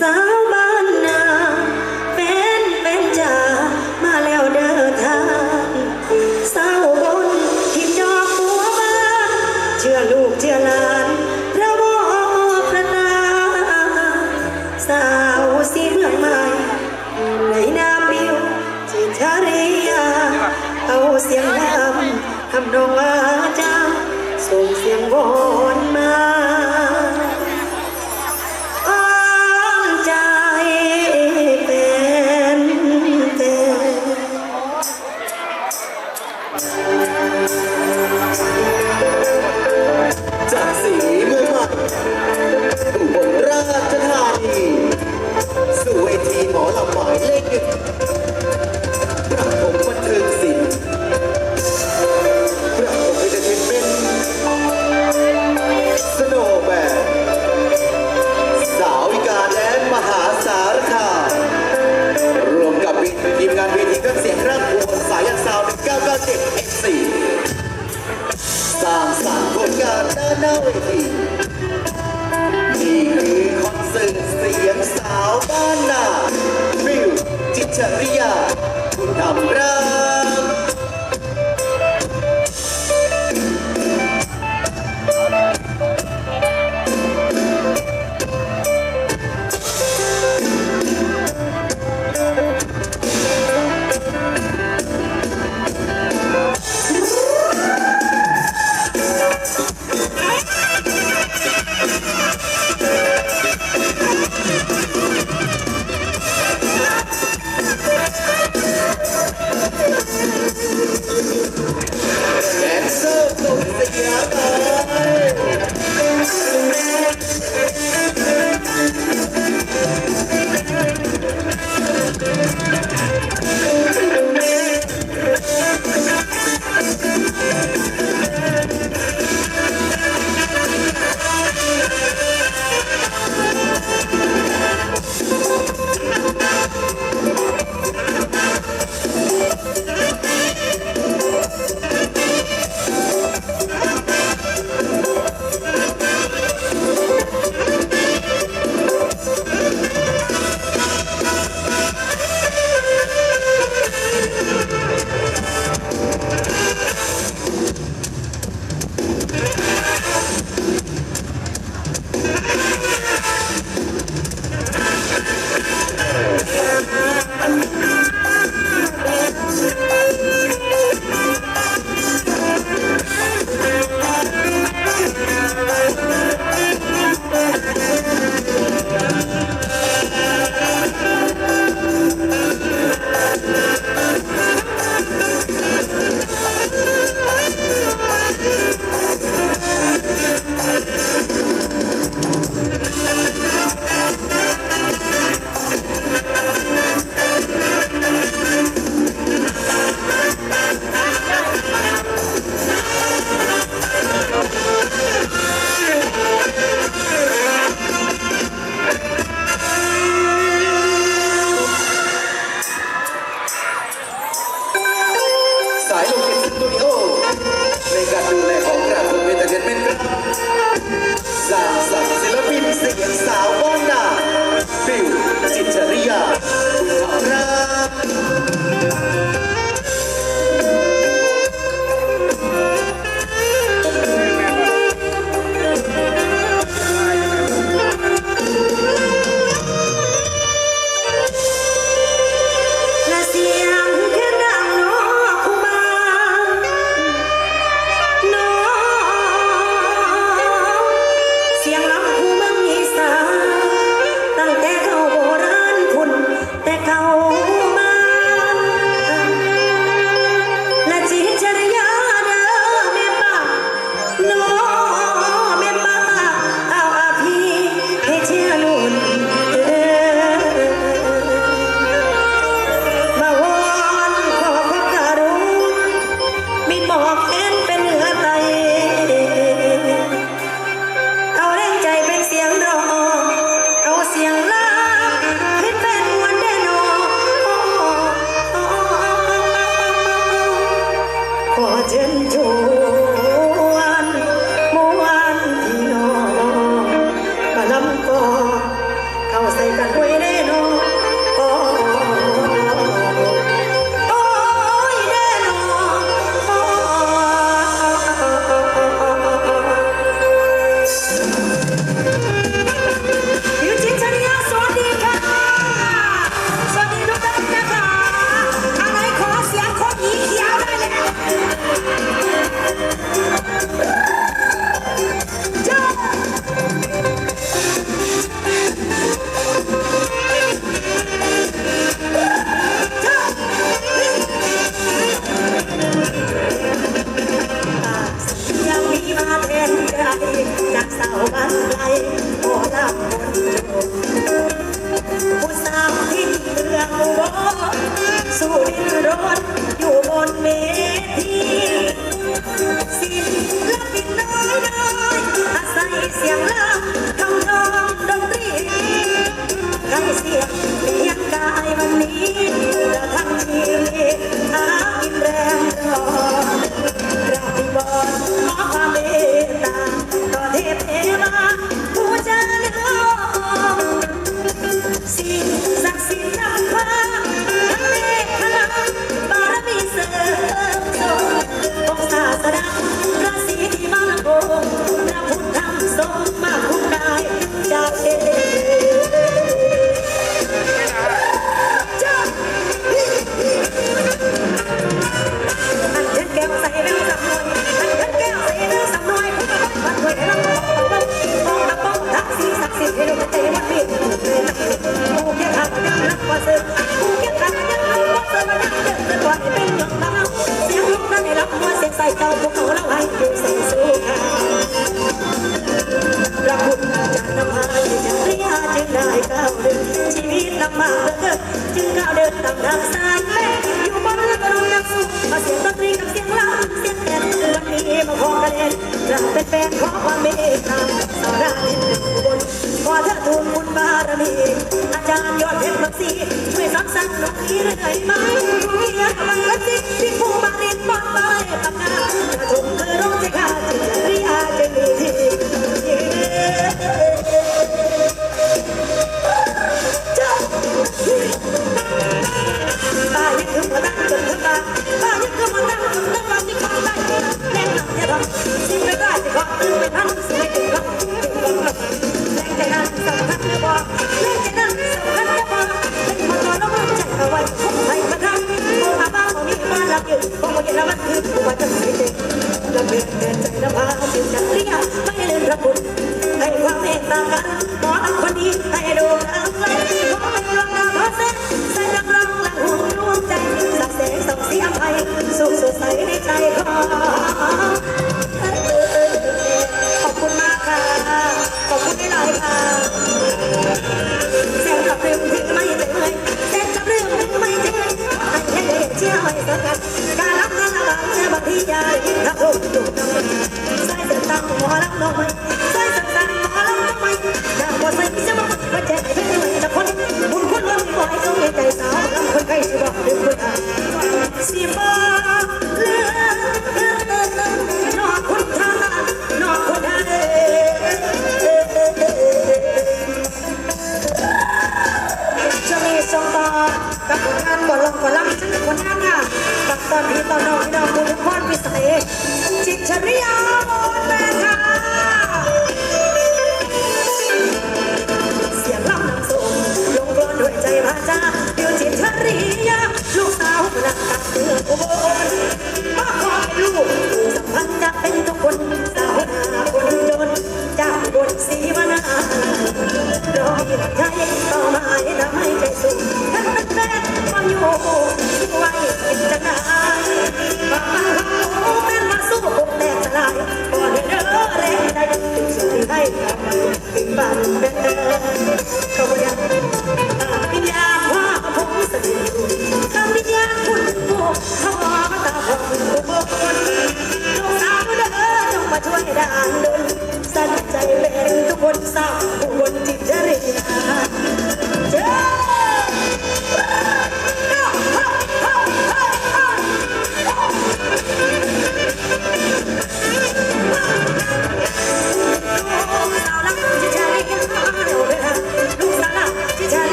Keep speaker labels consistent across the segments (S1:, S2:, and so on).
S1: ส 我点头。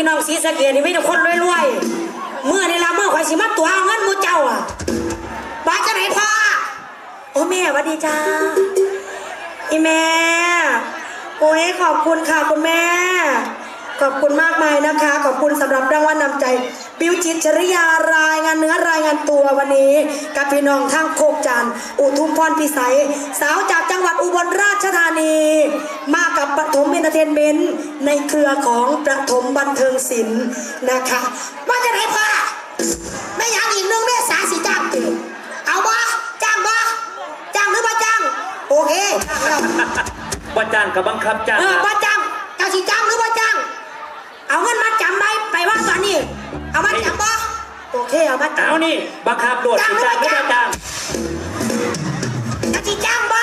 S1: พี่น้องสีสะ
S2: เกียนี่
S1: ไม่ใช่คนรวยๆเมื่อในลาเมื่อข่อยสิมาตัวเอาเงินมูเจ้าอะบ้านจะไหนพ่อโอ้แม่วันดีจ้าอีแม่โอ้ยขอบคุณค่ะคุณแม่ ขอบคุณมากมายนะคะ ขอบคุณสำหรับรางวัลนำใจ บิวจิตรจริยารายงานเนื้อรายงานตัววันนี้กับพี่น้องทางโคกจันทร์อุทุมพรพิสัย สาวจากจังหวัดอุบลราชธานี มากับปฐมเอนเตอร์เทนเมนต์ในเครือของประถมบันเทิงศิลป์นะคะบ้านจะไหนพ่อไม่อยากอีกหนึงแม่สาสีจ้างติเอาบ่จ้างบ่จ้างหรือบ่จ้างโอเคจ้างแล้ว
S3: ว่าจ้างกับบังคับจ้าง
S1: เออบ่จ้างเจ้าสิจ้างหรือบ่จ้างเอาเงินมาจำไว้ไปว่าตอนนี้ เอามาจำบ่โอเคเอามาจำ
S3: เอานี่บังคับโดดสิจ้างไม่ได้จ้าง
S1: เจ้าสิจ้างบ่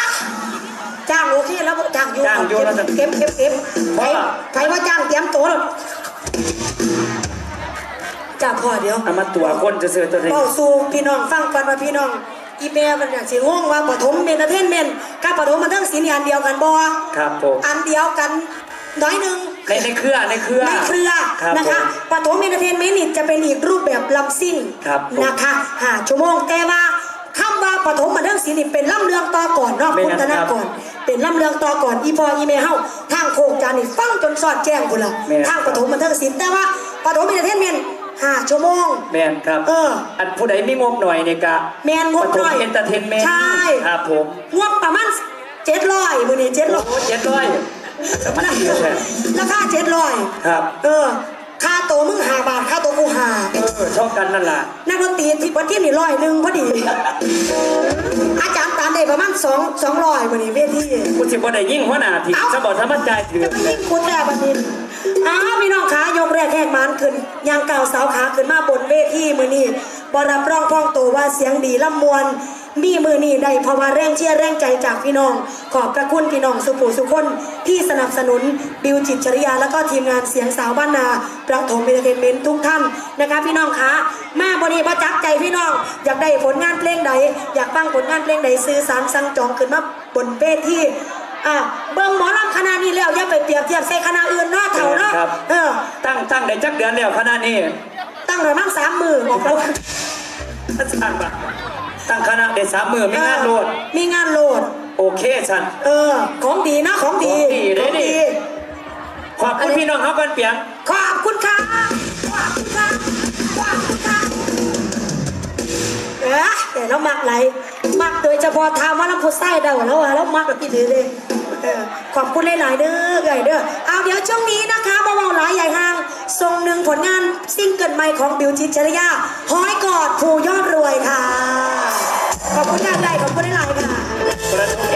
S1: จ้างโอเคแล้วบ่จ้างอยู่
S3: จ้างอยู่แล้วจะ
S1: เก็บเก็บเก็บใคร
S3: ว่า
S1: ใครว่าจ้างเตรียมตัวแล้วจ้าพ่อเดี๋ยว
S3: เอามาตัวคนจะซื้อตัวเอง
S1: เบาสู่พี่น้องฟังก่อนว่าพี่น้องอีเมลมันอยากสิงงว่าปฐมเมนเทนเมนกับปฐมมันทั้งศิลป์อันเดียวกันบ่
S3: ครับผม
S1: อันเดียวกันน้อยหนึ่ง
S3: ในในเครือในเครือ
S1: ในเครือ
S3: รับ
S1: นะคะ
S3: ผม
S1: ปฐมเมนเทนเมนต์นี่จะเป็นอีกรูปแบบลำซิ่ง
S3: ครับผม
S1: นะคะหาชั่วโมงแต่ว่าคำว่าปฐมมันทั้งศิลป์นี่เป็นล่ำเรืองต่อก่อนเนาะ
S3: ไม่
S1: คุณ
S3: งั้น
S1: ธนา
S3: ครับ
S1: ก่อน เป็นล่ำเรืองต่อก่อนอีพออีเมลเฮาทางโครงการนี่ฟังจนสอดแจ้งพุ่นละ
S3: แม่น
S1: ทางปฐมมันทั้งศิลป์แต่ว่าปฐมเมนเทนเมนต์ห้าชั่วโมง
S3: แมนครับ
S1: เออ
S3: อันผู้ใดมีงบหน่อยเนี่ยกะ
S1: แมนงบหน่อย
S3: เอนเตอร์เทนเมนต์
S1: ใช่
S3: ครับผม
S1: งบประมาณเจ็ดร้อยมือนี้เจ็ดร้อย
S3: โอ้เจ็ดร้อยส มัครเดียวแช่
S1: ราคาเจ็ดร้อย
S3: ครับ
S1: เออ ค่าโตวมึงหาบาท ค่าโตวกูหา
S3: เออ ชอบกันนั่นล่ะ
S1: นักดนตรีที่ประเทศนี่ร้อยหนึ่งพอดี อาจารย์ตามได้ประมาณสองสองร้อยมือนี้เวที
S3: กูสิบ่ได้ยิ่งหัวหน้าที
S1: เอ้า
S3: สมบัติธรรมใจถือ
S1: จะไปยิ่งคุดแรกบันนี้อ้าวพี่น้องขายกแรกแหกมันขึ้นยางเก่าสาวขาขึ้นมาบนเวทีมือนี้บรับรองพ้องโตวว่าเสียงดีล่ำมวน มีมือนี้ได้เพราะว่าแรงเชียร์แรงใจจากพี่น้อง ขอบพระคุณพี่น้องสุภูสุคนที่สนับสนุนบิวจิตรจริยา แล้วก็ทีมงานเสียงสาวบ้านนาประถมเอนเตอร์เทนเมนต์ทุกท่านนะคะพี่น้องคะมาบนี้ประจักใจพี่น้อง อยากได้ผลงานเพลงใด อยากฟังผลงานเพลงใดซื้อสารสั่งจองขึ้นมาบนเวทีอะเบิ่งหมอลำคณะนี้แล้วอย่าไปเปรียบเทียบใส่คณะอื่นเนาะเถ่าเนาะ
S3: ครับ
S1: เออ
S3: ตั้งตั้งได้จักเดือนแล้วคณะนี้
S1: ตั้งระมั่งสามมือออกแล้ว
S3: ตั้งปะ ตั้งคณะได้สามมือมีงานโลด
S1: มีงานโหลด
S3: โอเคฉัน
S1: เออ ของดีนะของดี
S3: ของดีเด้
S1: ของ
S3: ดิ
S1: ดี
S3: ขอบคุณพี่น้องเขากันเปียง
S1: ขอบคุณค่ะขอบคุณค่ะขอบคุณค่ะเออแต่เรามักไหลมักโดยเฉพาะทาว่าลำพูไส้เดาแล้วว่าเรามักกินดีเลย เออขอบคุณหลายๆเด้อใหญ่เด้อเอาเดี๋ยวช่วงนี้นะคะมาเบาหลายใหญ่ห้างทรงหนึ่งผลงานซิงเกิลใหม่ของบิวจิตรจริยาห้อยกอดผู้ยอดรวยค่ะ ขอบคุณงานใดขอบคุณหลายๆค่ะ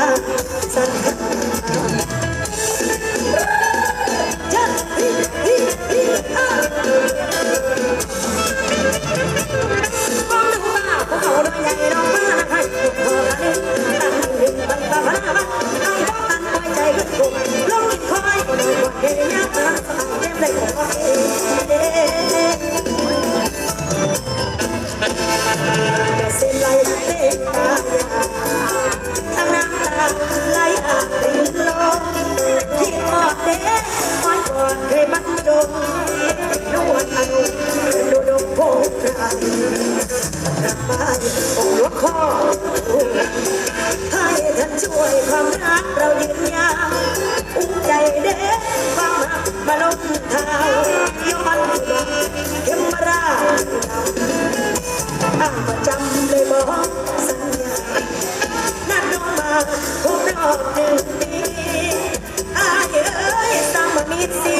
S3: time មនុស្សថាយមន្តគមរាអាប្រចាំលេមកសញ្ញាណាត់នោះមកគុំរត់ទីអាយអើយតាមមីទី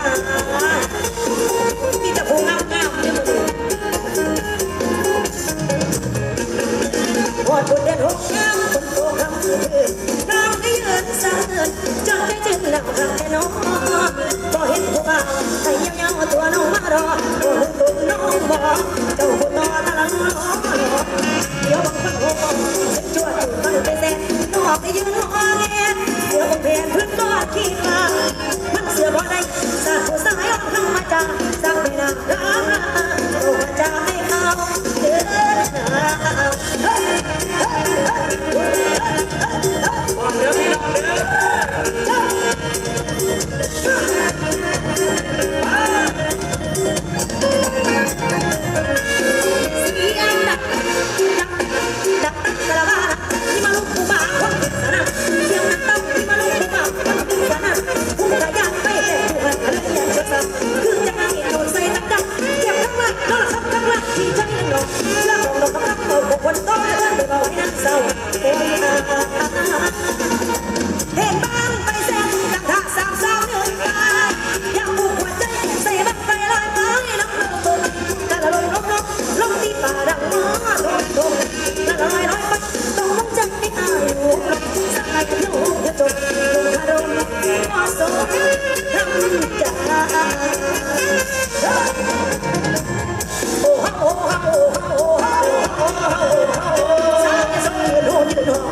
S3: Yeah.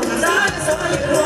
S3: Dale,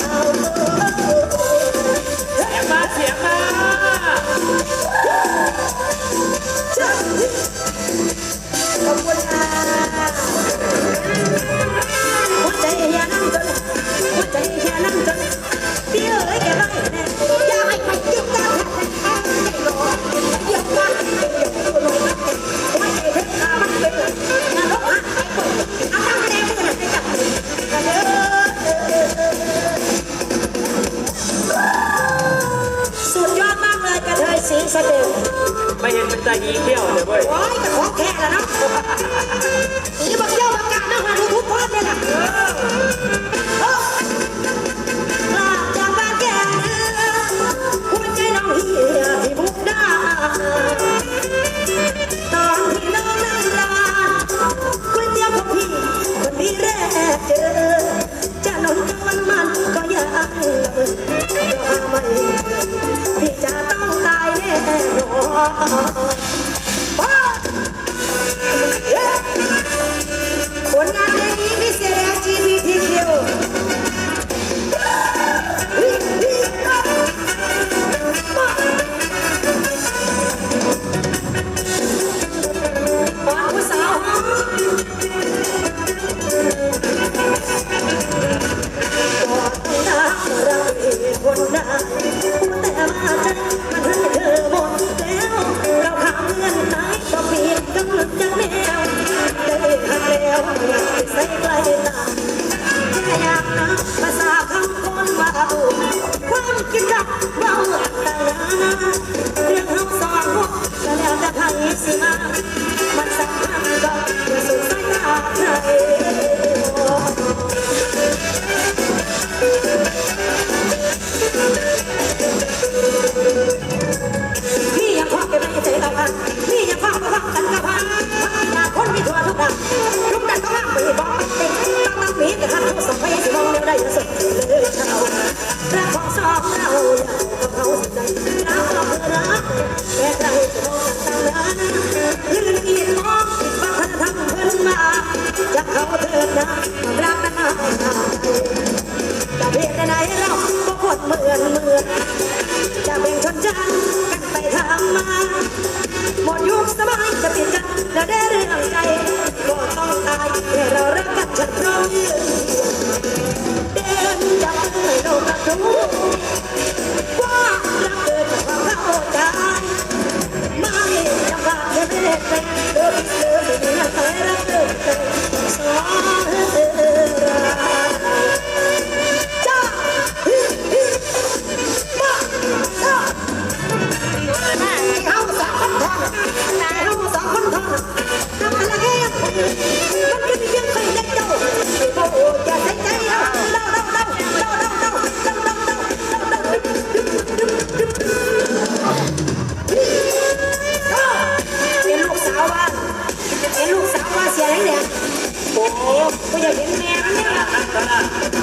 S3: อ อน
S1: เมืองจะเป็นชนชั้นกันไปทำมาหมดยุคสมัยจะติดกันจะได้เรื่องใจก็ต้องตายให้
S3: เรา
S1: รักกันจันพร้ยืเดินจับมือโลกระบรู้ว่ารักเกิดจากควา
S3: มเข้า
S1: ใจไม่จำเป็นจะไม่ได้เป็
S3: นเดิ
S1: นเดินไม่มีอะไรรักเดินเดินสอง で全然やらなかったら